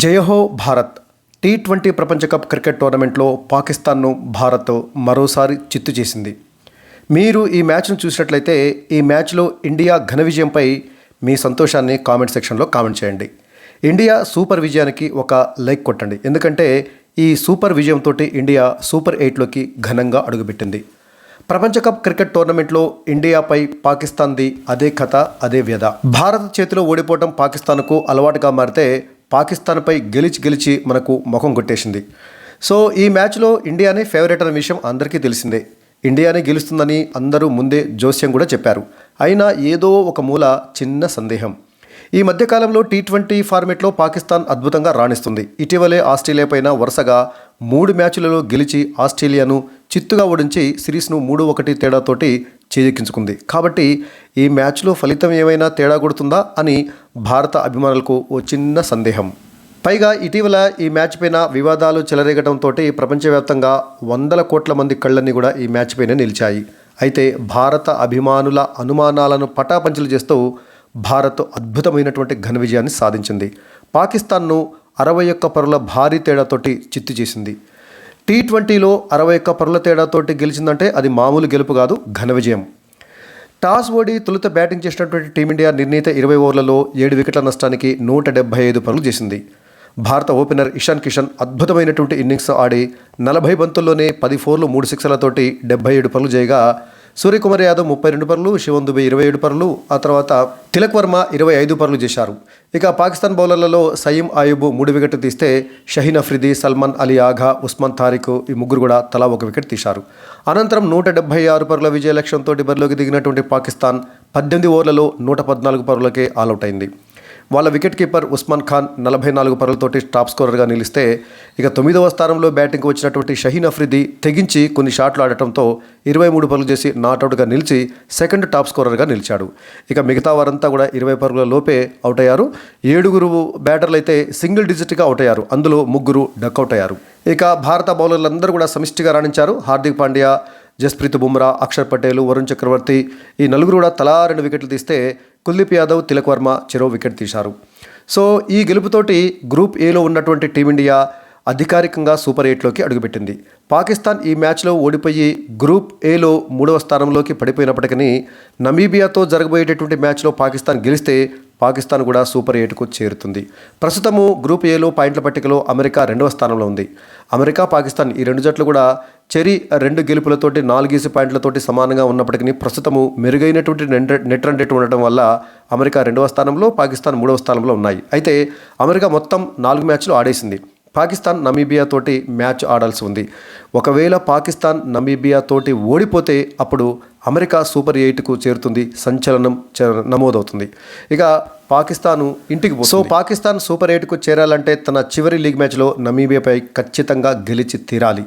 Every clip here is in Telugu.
జయహో భారత్ టీ ట్వంటీ ప్రపంచ కప్ క్రికెట్ టోర్నమెంట్లో పాకిస్తాన్ను భారత్ మరోసారి చిత్తు చేసింది. మీరు ఈ మ్యాచ్ను చూసినట్లయితే ఈ మ్యాచ్లో ఇండియా ఘన విజయంపై మీ సంతోషాన్ని కామెంట్ సెక్షన్లో కామెంట్ చేయండి. ఇండియా సూపర్ విజయానికి ఒక లైక్ కొట్టండి. ఎందుకంటే ఈ సూపర్ విజయంతో ఇండియా సూపర్ ఎయిట్లోకి ఘనంగా అడుగుపెట్టింది. ప్రపంచ కప్ క్రికెట్ టోర్నమెంట్లో ఇండియాపై పాకిస్తాన్ది అదే కథ అదే వ్యధ. భారత్ చేతిలో ఓడిపోవడం పాకిస్తాన్కు అలవాటుగా మారితే పాకిస్తాన్పై గెలిచి గెలిచి మనకు ముఖం కొట్టేసింది. సో ఈ మ్యాచ్లో ఇండియానే ఫేవరెట్ అనే విషయం అందరికీ తెలిసిందే. ఇండియానే గెలుస్తుందని అందరూ ముందే జోస్యం కూడా చెప్పారు. అయినా ఏదో ఒక మూల చిన్న సందేహం. ఈ మధ్యకాలంలో టీ ట్వంటీ ఫార్మేట్లో పాకిస్తాన్ అద్భుతంగా రాణిస్తుంది. ఇటీవలే ఆస్ట్రేలియా పైన వరుసగా మూడు మ్యాచ్లలో గెలిచి ఆస్ట్రేలియాను చిత్తుగా ఓడించి సిరీస్ను మూడు ఒకటి తేడాతోటి చేజెక్కించుకుంది. కాబట్టి ఈ మ్యాచ్లో ఫలితం ఏమైనా తేడా కొడుతుందా అని భారత అభిమానులకు ఓ చిన్న సందేహం. పైగా ఇటీవల ఈ మ్యాచ్ పైన వివాదాలు చెలరేగడంతో ప్రపంచవ్యాప్తంగా వందల కోట్ల మంది కళ్ళన్నీ కూడా ఈ మ్యాచ్ పైన నిలిచాయి. అయితే భారత అభిమానుల అనుమానాలను పటాపంచలు చేస్తూ భారత్ అద్భుతమైనటువంటి ఘన విజయాన్ని సాధించింది. పాకిస్తాన్ను అరవై ఒక్క పరుల భారీ తేడాతోటి చిత్తు చేసింది. టీ ట్వంటీలో అరవై ఒక్క పరుల తేడాతోటి గెలిచిందంటే అది మామూలు గెలుపు కాదు ఘన విజయం. టాస్ ఓడి తొలుత బ్యాటింగ్ చేసినటువంటి టీమిండియా నిర్ణీత ఇరవై ఓవర్లలో ఏడు వికెట్ల నష్టానికి నూట డెబ్బై ఐదు పరులు చేసింది. భారత ఓపెనర్ ఇషాన్ కిషన్ అద్భుతమైనటువంటి ఇన్నింగ్స్ ఆడి నలభై బంతుల్లోనే పది ఫోర్లు మూడు సిక్సర్లతోటి డెబ్బై ఏడు పరులు చేయగా సూర్యకుమార్ యాదవ్ ముప్పై రెండు పరులు శివన్ దుబే ఇరవై ఏడు పరులు ఆ తర్వాత తిలక్ వర్మ ఇరవై ఐదు పరులు చేశారు. ఇక పాకిస్తాన్ బౌలర్లలో సయీం ఆయుబ్ మూడు వికెట్లు తీస్తే షహీన్ అఫ్రిది సల్మాన్ అలీ ఆఘా ఉస్మాన్ తారిక్ ఈ ముగ్గురు కూడా తలా ఒక వికెట్ తీశారు. అనంతరం నూట డెబ్బై ఆరు పరుల విజయ లక్ష్యంతో బరిలోకి దిగినటువంటి పాకిస్తాన్ పద్దెనిమిది ఓవర్లలో నూట పద్నాలుగు పరులకే ఆల్అవుట్ అయింది. వాళ్ళ వికెట్ కీపర్ ఉస్మాన్ ఖాన్ నలభై నాలుగు పరులతోటి టాప్ స్కోరర్గా నిలిస్తే ఇక తొమ్మిదవ స్థానంలో బ్యాటింగ్కి వచ్చినటువంటి షహీన్ అఫ్రిది తెగించి కొన్ని షాట్లు ఆడటంతో ఇరవై మూడు పరుగులు చేసి నాట్అవుట్గా నిలిచి సెకండ్ టాప్ స్కోరర్గా నిలిచాడు. ఇక మిగతా వారంతా కూడా ఇరవై పరుగుల లోపే అవుట్ అయ్యారు ఏడుగురు బ్యాటర్లు అయితే సింగిల్ డిజిట్గా అవుట్ అయ్యారు అందులో ముగ్గురు డక్అవుట్ అయ్యారు. ఇక భారత బౌలర్లందరూ కూడా సమిష్టిగా రాణించారు. హార్దిక్ పాండ్యా జస్ప్రీత్ బుమ్రా అక్షర్ పటేల్ వరుణ్ చక్రవర్తి ఈ నలుగురు కూడా తలా రెండు వికెట్లు తీస్తే కుల్దీప్ యాదవ్ తిలక్ వర్మ చెరో వికెట్ తీశారు. సో ఈ గెలుపుతోటి గ్రూప్ ఏలో ఉన్నటువంటి టీమిండియా అధికారికంగా సూపర్ ఎయిట్లోకి అడుగుపెట్టింది. పాకిస్తాన్ ఈ మ్యాచ్లో ఓడిపోయి గ్రూప్ ఏలో మూడవ స్థానంలోకి పడిపోయినప్పటికీ నమీబియాతో జరగబోయేటటువంటి మ్యాచ్లో పాకిస్తాన్ గెలిస్తే పాకిస్తాన్ కూడా సూపర్ ఎయిట్కు చేరుతుంది. ప్రస్తుతము గ్రూప్ ఏలో పాయింట్ల పట్టికలో అమెరికా రెండవ స్థానంలో ఉంది. అమెరికా పాకిస్తాన్ ఈ రెండు జట్లు కూడా చెరీ రెండు గెలుపులతోటి నాలుగేసి పాయింట్లతోటి సమానంగా ఉన్నప్పటికీ ప్రస్తుతము మెరుగైనటువంటి నెట్ రన్ రేట్ ఉండటం వల్ల అమెరికా రెండవ స్థానంలో పాకిస్తాన్ మూడవ స్థానంలో ఉన్నాయి. అయితే అమెరికా మొత్తం నాలుగు మ్యాచ్లు ఆడేసింది. పాకిస్తాన్ నమీబియా తోటి మ్యాచ్ ఆడాల్సి ఉంది. ఒకవేళ పాకిస్తాన్ నమీబియా తోటి ఓడిపోతే అప్పుడు అమెరికా సూపర్ ఎయిట్కు చేరుతుంది సంచలనం నమోదవుతుంది. ఇక పాకిస్తాను ఇంటికి సో పాకిస్తాన్ సూపర్ ఎయిట్కు చేరాలంటే తన చివరి లీగ్ మ్యాచ్లో నమీబియాపై ఖచ్చితంగా గెలిచి తీరాలి.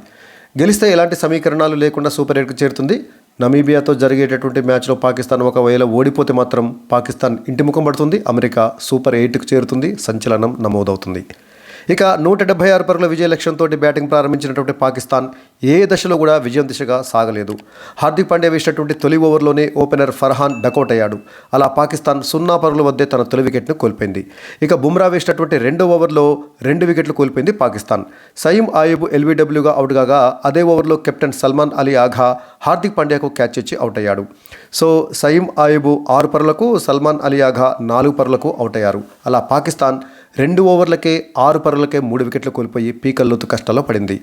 గెలిస్తే ఎలాంటి సమీకరణాలు లేకుండా సూపర్ ఎయిట్కు చేరుతుంది. నమీబియాతో జరిగేటటువంటి మ్యాచ్లో పాకిస్తాన్ ఒకవేళ ఓడిపోతే మాత్రం పాకిస్తాన్ ఇంటి ముఖం పడుతుంది. అమెరికా సూపర్ ఎయిట్కు చేరుతుంది సంచలనం నమోదవుతుంది. ఇక నూట డెబ్బై ఆరు పరుగుల విజయ లక్ష్యంతో బ్యాటింగ్ ప్రారంభించినటువంటి పాకిస్తాన్ ఏ దశలో కూడా విజయం దిశగా సాగలేదు. హార్దిక్ పాండ్యా వేసినటువంటి తొలి ఓవర్లోనే ఓపెనర్ ఫర్హాన్ డకౌట్ అయ్యాడు అలా పాకిస్తాన్ సున్నా పరుగుల వద్దే తన తొలి వికెట్ను కోల్పోయింది. ఇక బుమ్రా వేసినటువంటి రెండో ఓవర్లో రెండు వికెట్లు కోల్పోయింది పాకిస్తాన్. సయీం ఆయుబ్ ఎల్బీడబ్ల్యూగా అవుట్ కాగా అదే ఓవర్లో కెప్టెన్ సల్మాన్ అలీ ఆఘా హార్దిక్ పాండ్యాకు క్యాచ్ ఇచ్చి అవుట్ అయ్యాడు. సో సయీం ఆయుబ్ ఆరు పరులకు సల్మాన్ అలీ ఆఘా నాలుగు పరులకు అవుట్ అయ్యారు. అలా పాకిస్తాన్ రెండు ఓవర్లకే ఆరు పరులకే మూడు వికెట్లు కోల్పోయి పీకల్లోతు కష్టాల్లో పడింది.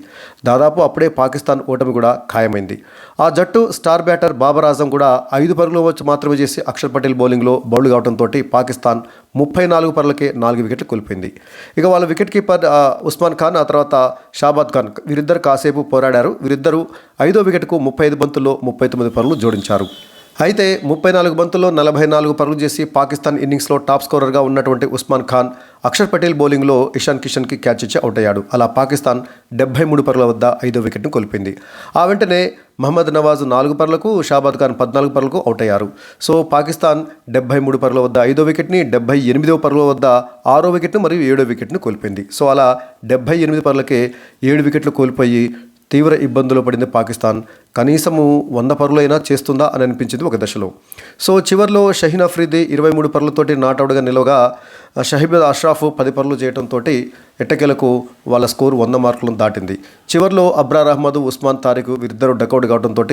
దాదాపు అప్పుడే పాకిస్తాన్ ఓటమి కూడా ఖాయమైంది. ఆ జట్టు స్టార్ బ్యాటర్ బాబర్ ఆజం కూడా ఐదు పరుగులు వచ్చి మాత్రమే చేసి అక్షర్ పటేల్ బౌలింగ్లో బౌల్డ్ కావడంతో పాకిస్తాన్ ముప్పై నాలుగు పరులకే నాలుగు వికెట్లు కోల్పోయింది. ఇక వాళ్ళ వికెట్ కీపర్ ఉస్మాన్ ఖాన్ ఆ తర్వాత షాబాద్ ఖాన్ వీరిద్దరు కాసేపు పోరాడారు. వీరిద్దరూ ఐదో వికెట్కు ముప్పై ఐదు బంతుల్లో ముప్పై తొమ్మిది పరులు జోడించారు. అయితే ముప్పై నాలుగు బంతుల్లో నలభై నాలుగు పరుగులు చేసి పాకిస్తాన్ ఇన్నింగ్స్లో టాప్ స్కోరర్గా ఉన్నటువంటి ఉస్మాన్ ఖాన్ అక్షర్ పటేల్ బౌలింగ్లో ఇషాన్ కిషన్కి క్యాచ్ ఇచ్చి అవుట్ అయ్యాడు. అలా పాకిస్తాన్ డెబ్బై మూడు పరుల వద్ద ఐదో వికెట్ను కోల్పోయింది. ఆ వెంటనే మహమ్మద్ నవాజ్ నాలుగు పరులకు షాబాద్ ఖాన్ పద్నాలుగు పరులకు అవుట్ అయ్యారు. సో పాకిస్తాన్ డెబ్బై మూడు పరుల వద్ద ఐదో వికెట్ని డెబ్బై ఎనిమిదో పరుల వద్ద ఆరో వికెట్ను మరియు ఏడో వికెట్ను కోల్పోయింది. సో అలా డెబ్బై ఎనిమిది పరులకే ఏడు వికెట్లు కోల్పోయి తీవ్ర ఇబ్బందులు పడింది పాకిస్తాన్. కనీసము వంద పరులైనా చేస్తుందా అని అనిపించింది ఒక దశలో. సో చివరిలో షహీన్ అఫ్రీది ఇరవై మూడు పరులతోటి నాట్అవుట్గా నిలవగా షహీబ్ అష్రాఫ్ పది పరులు చేయడంతో ఎట్టకెలకు వాళ్ళ స్కోర్ వంద మార్కులను దాటింది. చివరిలో అబ్రార్ అహ్మద్ ఉస్మాన్ తారిక్ వీరిద్దరూ డకౌట్ కావడంతో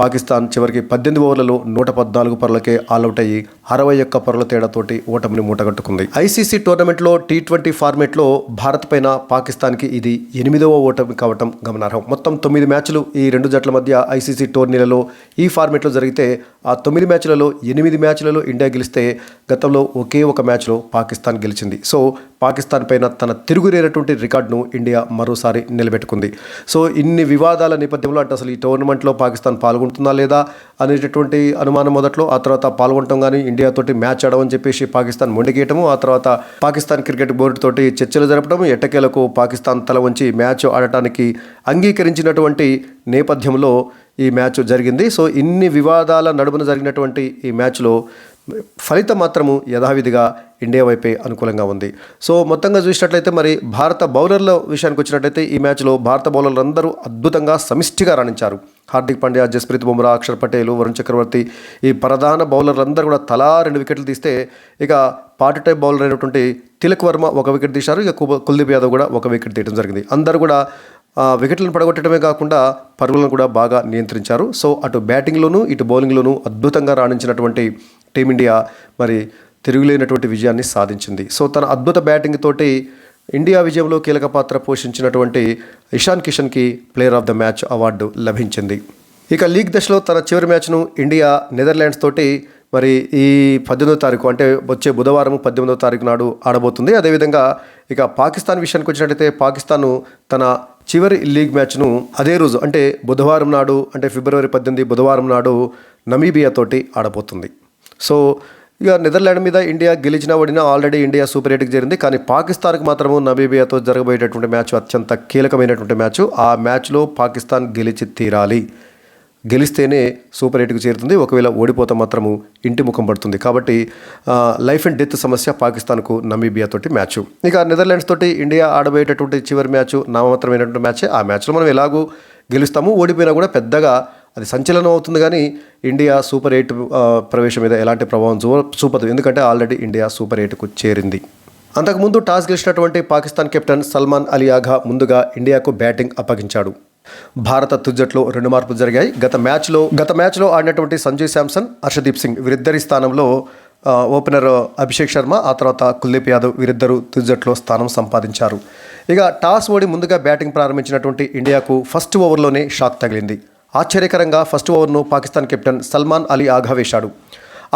పాకిస్తాన్ చివరికి పద్దెనిమిది ఓవర్లలో నూట పద్నాలుగు పరులకే ఆల్అవుట్ అయ్యి అరవై ఒక్క పరుల తేడాతోటి ఓటమిని మూటగట్టుకుంది. ఐసీసీ టోర్నమెంట్లో టీ ట్వంటీ ఫార్మేట్లో భారత్ పైన పాకిస్తాన్కి ఇది ఎనిమిదవ ఓటమి కావటం గమనార్హం. మొత్తం తొమ్మిది మ్యాచ్లు ఈ రెండు జట్ల మధ్య ఐసీసీ టోర్నీలలో ఈ ఫార్మేట్లో జరిగితే ఆ తొమ్మిది మ్యాచ్లలో ఎనిమిది మ్యాచ్లలో ఇండియా గెలిస్తే గతంలో ఒకే ఒక మ్యాచ్లో పాకిస్తాన్ గెలిచింది. సో పాకిస్తాన్ పైన తన తిరుగులేనటువంటి రికార్డును ఇండియా మరోసారి నిలబెట్టుకుంది. సో ఇన్ని వివాదాల నేపథ్యంలో అంటే అసలు ఈ టోర్నమెంట్లో పాకిస్తాన్ పాల్గొంటుందా లేదా అనేటటువంటి అనుమానం మొదట్లో ఆ తర్వాత పాల్గొనటం కానీ ఇండియాతోటి మ్యాచ్ ఆడమని చెప్పేసి పాకిస్తాన్ మొండిగేయటము ఆ తర్వాత పాకిస్తాన్ క్రికెట్ బోర్డు తోటి చర్చలు జరపడం ఎట్టకేలకు పాకిస్తాన్ తల వంచి మ్యాచ్ ఆడటానికి అంగీకరించినటువంటి నేపథ్యంలో ఈ మ్యాచ్ జరిగింది. సో ఇన్ని వివాదాల నడుమున జరిగినటువంటి ఈ మ్యాచ్లో ఫలితం మాత్రము యథావిధిగా ఇండియా వైపే అనుకూలంగా ఉంది. సో మొత్తంగా చూసినట్లయితే మరి భారత బౌలర్ల విషయానికి వచ్చినట్లయితే ఈ మ్యాచ్లో భారత బౌలర్లు అందరూ అద్భుతంగా సమిష్టిగా రాణించారు. హార్దిక్ పాండ్యా జస్ప్రీత్ బుమ్రా అక్షర్ పటేల్ వరుణ్ చక్రవర్తి ఈ ప్రధాన బౌలర్లందరూ కూడా తలా రెండు వికెట్లు తీస్తే ఇక పార్ట్ టైప్ బౌలర్ అయినటువంటి తిలక్ వర్మ ఒక వికెట్ తీశారు. ఇక కుల్దీప్ యాదవ్ కూడా ఒక వికెట్ తీయడం జరిగింది. అందరూ కూడా వికెట్లను పడగొట్టడమే కాకుండా పరుగులను కూడా బాగా నియంత్రించారు. సో అటు బ్యాటింగ్లోనూ ఇటు బౌలింగ్లోనూ అద్భుతంగా రాణించినటువంటి టీమిండియా మరి తిరుగులేనటువంటి విజయాన్ని సాధించింది. సో తన అద్భుత బ్యాటింగ్ తోటి ఇండియా విజయంలో కీలక పాత్ర పోషించినటువంటి Ishan కిషన్కి player of the match award లభించింది. ఇక లీగ్ దశలో తన చివరి మ్యాచ్ను ఇండియా నెదర్లాండ్స్ తోటి మరి ఈ పద్దెనిమిదో తారీఖు అంటే వచ్చే బుధవారం పద్దెనిమిదో తారీఖు నాడు ఆడబోతుంది. అదేవిధంగా ఇక పాకిస్తాన్ విషయానికి వచ్చినట్లయితే పాకిస్తాన్ తన చివరి లీగ్ మ్యాచ్ను అదే రోజు అంటే బుధవారం నాడు అంటే ఫిబ్రవరి పద్దెనిమిది బుధవారం నాడు నమీబియా తోటి ఆడబోతుంది. సో ఇక నెదర్లాండ్ మీద ఇండియా గెలిచినా ఓడినా ఆల్రెడీ ఇండియా సూపర్ ఎయిట్కి చేరింది. కానీ పాకిస్తాన్కి మాత్రము నమీబియాతో జరగబోయేటటువంటి మ్యాచ్ అత్యంత కీలకమైనటువంటి మ్యాచ్. ఆ మ్యాచ్లో పాకిస్తాన్ గెలిచి తీరాలి. గెలిస్తేనే సూపర్ ఎయిట్కి చేరుతుంది. ఒకవేళ ఓడిపోతే మాత్రము ఇంటి ముఖం పడుతుంది. కాబట్టి లైఫ్ అండ్ డెత్ సమస్య పాకిస్తాన్కు నమీబియా తోటి మ్యాచ్. ఇక నెదర్లాండ్స్ తోటి ఇండియా ఆడబోయేటటువంటి చివరి మ్యాచ్ నామమాత్రమైనటువంటి మ్యాచ్. ఆ మ్యాచ్లో మనం ఎలాగూ గెలుస్తాము ఓడిపోయినా కూడా పెద్దగా అది సంచలనం అవుతుంది. కానీ ఇండియా సూపర్ ఎయిట్ ప్రవేశం మీద ఎలాంటి ప్రభావం చూ చూపదు. ఎందుకంటే ఆల్రెడీ ఇండియా సూపర్ ఎయిట్కు చేరింది. అంతకుముందు టాస్ గెలిచినటువంటి పాకిస్తాన్ కెప్టెన్ సల్మాన్ అలీ ఆఘా ముందుగా ఇండియాకు బ్యాటింగ్ అప్పగించాడు. భారత తుజట్లో రెండు మార్పులు జరిగాయి. గత మ్యాచ్లో గత మ్యాచ్లో ఆడినటువంటి సంజయ్ శాంసన్ హర్షదీప్ సింగ్ వీరిద్దరి స్థానంలో ఓపెనర్ అభిషేక్ శర్మ ఆ తర్వాత కుల్దీప్ యాదవ్ వీరిద్దరూ తుజట్లో స్థానం సంపాదించారు. ఇక టాస్ ఓడి ముందుగా బ్యాటింగ్ ప్రారంభించినటువంటి ఇండియాకు ఫస్ట్ ఓవర్లోనే షాక్ తగిలింది. ఆశ్చర్యకరంగా ఫస్ట్ ఓవర్ను పాకిస్తాన్ కెప్టెన్ సల్మాన్ అలీ ఆఘా వేశాడు.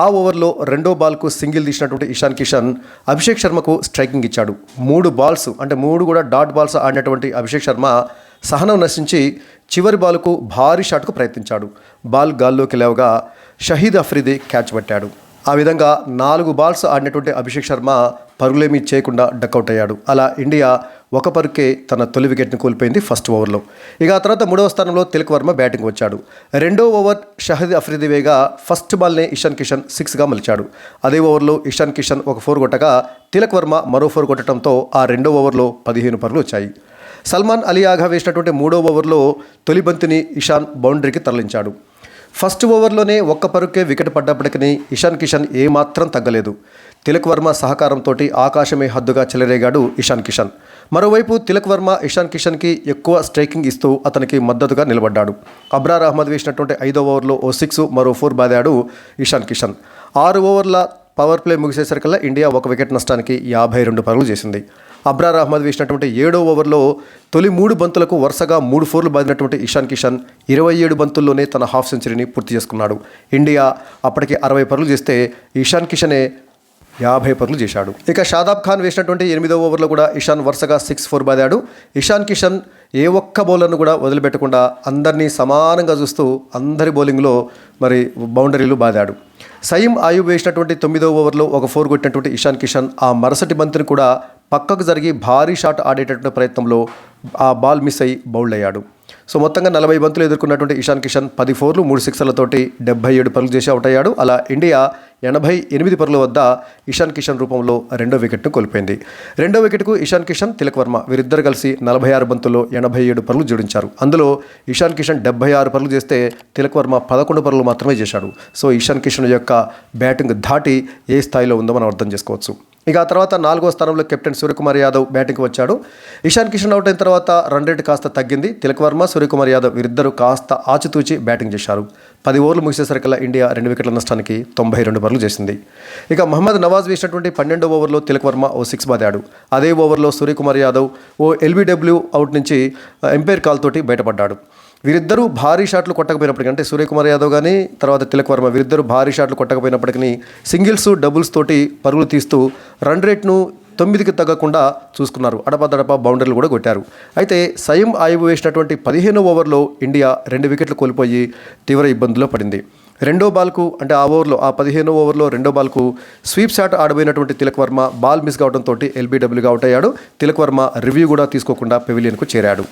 ఆ ఓవర్లో రెండో బాల్కు సింగిల్ తీసినటువంటి ఇషాన్ కిషన్ అభిషేక్ శర్మకు స్ట్రైకింగ్ ఇచ్చాడు. మూడు బాల్స్ అంటే మూడు కూడా డాట్ బాల్స్ ఆడినటువంటి అభిషేక్ శర్మ సహనం నశించి చివరి బాల్కు భారీ షాట్కు ప్రయత్నించాడు. బాల్ గాల్లోకి లేవగా షహీద్ అఫ్రిది క్యాచ్ పట్టాడు. ఆ విధంగా నాలుగు బాల్స్ ఆడినటువంటి అభిషేక్ శర్మ పరుగులేమీ చేయకుండా డకౌట్ అయ్యాడు. అలా ఇండియా ఒక పరుకే తన తొలి వికెట్ను కోల్పోయింది ఫస్ట్ ఓవర్లో. ఇక ఆ తర్వాత మూడవ స్థానంలో తిలక్ వర్మ బ్యాటింగ్ వచ్చాడు. రెండో ఓవర్ షహద్ అఫ్రిది వేగా ఫస్ట్ బాల్నే ఇషాన్ కిషన్ సిక్స్గా మలిచాడు. అదే ఓవర్లో ఇషాన్ కిషన్ ఒక ఫోర్ కొట్టగా తిలక్ వర్మ మరో ఫోర్ కొట్టడంతో ఆ రెండో ఓవర్లో పదిహేను పరులు వచ్చాయి. సల్మాన్ అలీ ఆఘా వేసినటువంటి మూడో ఓవర్లో తొలి బంతిని ఇషాన్ బౌండరీకి తరలించాడు. ఫస్ట్ ఓవర్లోనే ఒక్క పరుకే వికెట్ పడ్డప్పటికీ ఇషాన్ కిషన్ ఏమాత్రం తగ్గలేదు. తిలక్ వర్మ సహకారంతో ఆకాశమే హద్దుగా చెలరేగాడు ఇషాన్ కిషన్. మరోవైపు తిలక్ వర్మ ఇషాన్ కిషన్కి ఎక్కువ స్ట్రైకింగ్ ఇస్తూ అతనికి మద్దతుగా నిలబడ్డాడు. అబ్రార్ అహ్మద్ వేసినటువంటి ఐదో ఓవర్లో ఓ సిక్స్ మరో ఫోర్ బాదాడు ఇషాన్ కిషన్. ఆరు ఓవర్ల పవర్ ప్లే ముగిసేసరికల్లా ఇండియా ఒక వికెట్ నష్టానికి యాభై రెండు పరుగులు చేసింది. అబ్రార్ అహ్మద్ వేసినటువంటి ఏడో ఓవర్లో తొలి మూడు బంతులకు వరుసగా మూడు ఫోర్లు బాదినటువంటి ఇషాన్ కిషన్ ఇరవై ఏడు బంతుల్లోనే తన హాఫ్ సెంచరీని పూర్తి చేసుకున్నాడు. ఇండియా అప్పటికి అరవై పరుగులు చేస్తే ఇషాన్ కిషనే యాభై పరుగులు చేశాడు. ఇక షాదాబ్ ఖాన్ వేసినటువంటి ఎనిమిదో ఓవర్లో కూడా ఇషాన్ వరుసగా సిక్స్ ఫోర్ బాదాడు. ఇషాన్ కిషన్ ఏ ఒక్క బౌలర్ను కూడా వదిలిపెట్టకుండా అందరినీ సమానంగా చూస్తూ అందరి బౌలింగ్లో మరి బౌండరీలు బాదాడు. సయీం ఆయుబ్ వేసినటువంటి తొమ్మిదో ఓవర్లో ఒక ఫోర్ కొట్టినటువంటి ఇషాన్ కిషన్ ఆ మరుసటి బంతిని కూడా పక్కకు జరిగి భారీ షాట్ ఆడేటటువంటి ప్రయత్నంలో ఆ బాల్ మిస్ అయి బౌల్డ్ అయ్యాడు. సో మొత్తంగా నలభై బంతులు ఎదుర్కొన్నటువంటి ఇషాన్ కిషన్ పది ఫోర్లు మూడు సిక్సర్లతోటి డెబ్బై ఏడు పరుగులు చేసి అవుట్ అయ్యాడు. అలా ఇండియా ఎనభై ఎనిమిది పరుల వద్ద ఇషాన్ కిషన్ రూపంలో రెండో వికెట్ను కోల్పోయింది. రెండో వికెట్కు ఇషాన్ కిషన్ తిలక్ వర్మ వీరిద్దరు కలిసి నలభై ఆరు బంతుల్లో ఎనభై ఏడు పరులు జోడించారు. అందులో ఇషాన్ కిషన్ డెబ్బై ఆరు పరులు చేస్తే తిలక్ వర్మ పదకొండు పరులు మాత్రమే చేశాడు. సో ఇషాన్ కిషన్ యొక్క బ్యాటింగ్ ధాటి ఏ స్థాయిలో ఉందో మనం అర్థం చేసుకోవచ్చు. ఇక ఆ తర్వాత నాలుగో స్థానంలో కెప్టెన్ సూర్యకుమార్ యాదవ్ బ్యాటింగ్కి వచ్చాడు. ఇషాన్ కిషన్ అవుట్ అయిన తర్వాత రన్ రేట్ కాస్త తగ్గింది. తిలక్ వర్మ సూర్యకుమార్ యాదవ్ వీరిద్దరూ కాస్త ఆచితూచి బ్యాటింగ్ చేశారు. పది ఓవర్లు ముగిసేసరికల్లా ఇండియా రెండు వికెట్ల నష్టానికి తొంభై రెండు పరులు చేసింది. ఇక మహమ్మద్ నవాజ్ వేసినటువంటి పన్నెండో ఓవర్లో తిలక్ వర్మ ఓ సిక్స్ బాదాడు. అదే ఓవర్లో సూర్యకుమార్ యాదవ్ ఓ ఎల్బీడబ్ల్యూ అవుట్ నుంచి ఎంపైర్ కాల్ తోటి బయటపడ్డాడు. వీరిద్దరూ భారీ షాట్లు కొట్టకపోయినప్పటికీ అంటే సూర్యకుమార్ యాదవ్ కానీ తర్వాత తిలక్ వర్మ వీరిద్దరూ భారీ షాట్లు కొట్టకపోయినప్పటికీ సింగిల్స్ డబుల్స్ తోటి పరుగులు తీస్తూ రన్ రేట్ను తొమ్మిదికి తగ్గకుండా చూసుకున్నారు. అడపదడప బౌండరీలు కూడా కొట్టారు. అయితే సయం ఆయువు వేసినటువంటి పదిహేను ఓవర్లో ఇండియా రెండు వికెట్లు కోల్పోయి తీవ్ర ఇబ్బందుల్లో పడింది. రెండో బాల్కు అంటే ఆ ఓవర్లో ఆ పదిహేనో ఓవర్లో రెండో బాల్కు స్వీప్ షాట్ ఆడబోయినటువంటి తిలక్ వర్మ బాల్ మిస్ కావడంతో ఎల్బీడబ్ల్యూగా అవుట్ అయ్యాడు. తిలక్ వర్మ రివ్యూ కూడా తీసుకోకుండా పెవిలియన్కు చేరాడు.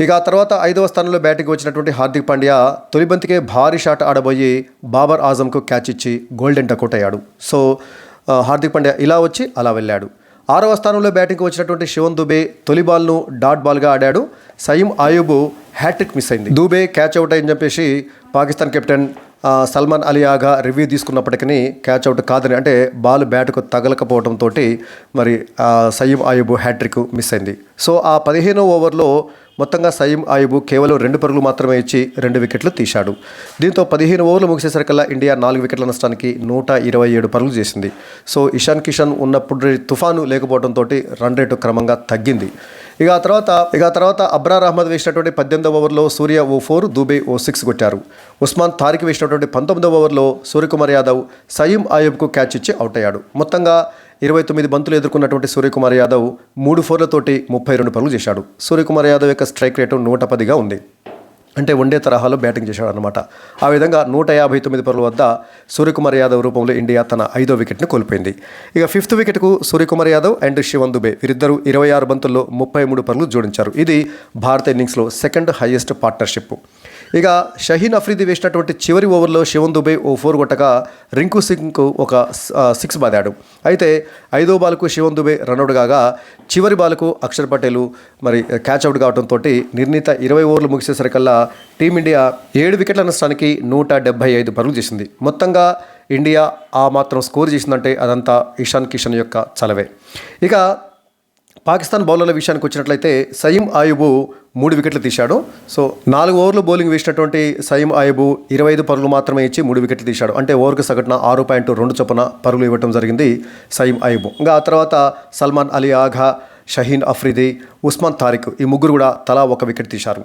ఇక ఆ తర్వాత ఐదవ స్థానంలో బ్యాటింగ్ వచ్చినటువంటి హార్దిక్ పాండ్యా తొలి బంతికే భారీ షాట్ ఆడబోయి బాబర్ ఆజంకు క్యాచ్ ఇచ్చి గోల్డెన్ టకౌట్ అయ్యాడు. సో హార్దిక్ పాండ్యా ఇలా వచ్చి అలా వెళ్ళాడు. ఆరవ స్థానంలో బ్యాటింగ్కి వచ్చినటువంటి శివన్ దుబే తొలి బాల్ను డాట్ బాల్గా ఆడాడు. సయీం ఆయుబ్ హ్యాట్రిక్ మిస్ అయింది. దుబే క్యాచ్ అవుట్ అయ్యని చెప్పేసి పాకిస్తాన్ కెప్టెన్ సల్మాన్ అలీ ఆగా రివ్యూ తీసుకున్నప్పటికీ క్యాచ్ అవుట్ కాదని అంటే బాల్ బ్యాట్కు తగలకపోవడంతో మరి సయీం ఆయుబ్ హ్యాట్రిక్ మిస్ అయింది. సో ఆ పదిహేనో ఓవర్లో మొత్తంగా సయీం ఆయుబు కేవలం రెండు పరుగులు మాత్రమే ఇచ్చి రెండు వికెట్లు తీశాడు. దీంతో పదిహేను ఓవర్లు ముగిసేసరికల్లా ఇండియా నాలుగు వికెట్ల నష్టానికి నూట ఇరవై ఏడు పరుగులు చేసింది. సో ఇషాన్ కిషన్ ఉన్నప్పుడు తుఫాను లేకపోవడంతో రన్ రేటు క్రమంగా తగ్గింది. ఇక ఆ తర్వాత ఇక ఆ తర్వాత అబ్రార్ అహ్మద్ వేసినటువంటి పద్దెనిమిదవ ఓవర్లో సూర్య ఓ ఫోర్ దుబే ఓ సిక్స్ కొట్టారు. ఉస్మాన్ తారిక్ వేసినటువంటి పంతొమ్మిదవ ఓవర్లో సూర్యకుమార్ యాదవ్ సయీం ఆయుబ్కు క్యాచ్ ఇచ్చి అవుట్ అయ్యాడు. మొత్తంగా ఇరవై తొమ్మిది బంతులు ఎదుర్కొన్నటువంటి సూర్యకుమార్ యాదవ్ మూడు ఫోర్లతోటి ముప్పై రెండు పనులు చేశాడు. సూర్యకుమార్ యాదవ్ యొక్క స్ట్రైక్ రేటు నూట పదిగా ఉంది. అంటే వన్డే తరహాలో బ్యాటింగ్ చేశాడు అనమాట ఆ విధంగా నూట యాభై తొమ్మిది పరుల వద్ద సూర్యకుమార్ యాదవ్ రూపంలో ఇండియా తన ఐదో వికెట్ను కోల్పోయింది. ఇక ఫిఫ్త్ వికెట్కు సూర్యకుమార్ యాదవ్ అండ్ శివన్ దుబే వీరిద్దరూ ఇరవై ఆరు బంతుల్లో ముప్పై మూడు పరులు జోడించారు. ఇది భారత ఇన్నింగ్స్లో సెకండ్ హైయెస్ట్ పార్ట్నర్షిప్. ఇక షహీన్ అఫ్రీది వేసినటువంటి చివరి ఓవర్లో శివన్ దుబే ఓ ఫోర్ కొట్టగా రింకు సింగ్కు ఒక సిక్స్ బాదాడు. అయితే ఐదో బాల్కు శివన్ దుబే రన్అట్ కాగా చివరి బాల్కు అక్షర్ పటేల్ మరి క్యాచ్ అవుట్ కావడంతో నిర్ణీత ఇరవై ఓవర్లు ముగిసేసరికల్లా టీమిండియా ఏడు వికెట్ల నష్టానికి నూట డెబ్బై ఐదు పరుగులు చేసింది. మొత్తంగా ఇండియా ఆ మాత్రం స్కోర్ చేసిందంటే అదంతా ఇషాన్ కిషన్ యొక్క చలవే. ఇక పాకిస్తాన్ బౌలర్ల విషయానికి వచ్చినట్లయితే సయీం ఆయుబు మూడు వికెట్లు తీశాడు. సో నాలుగు ఓవర్లు బౌలింగ్ వేసినటువంటి సయీం ఆయుబు ఇరవై ఐదు పరుగులు మాత్రమే ఇచ్చి మూడు వికెట్లు తీశాడు. అంటే ఓవర్కు సగటున ఆరు పాయింట్ రెండు చొప్పున పరుగులు ఇవ్వడం జరిగింది సయీం ఆయుబు. ఇంకా ఆ తర్వాత సల్మాన్ అలీ ఆఘా షహీన్ అఫ్రిది ఉస్మాన్ తారిక్ ఈ ముగ్గురు కూడా తలా ఒక వికెట్ తీశారు.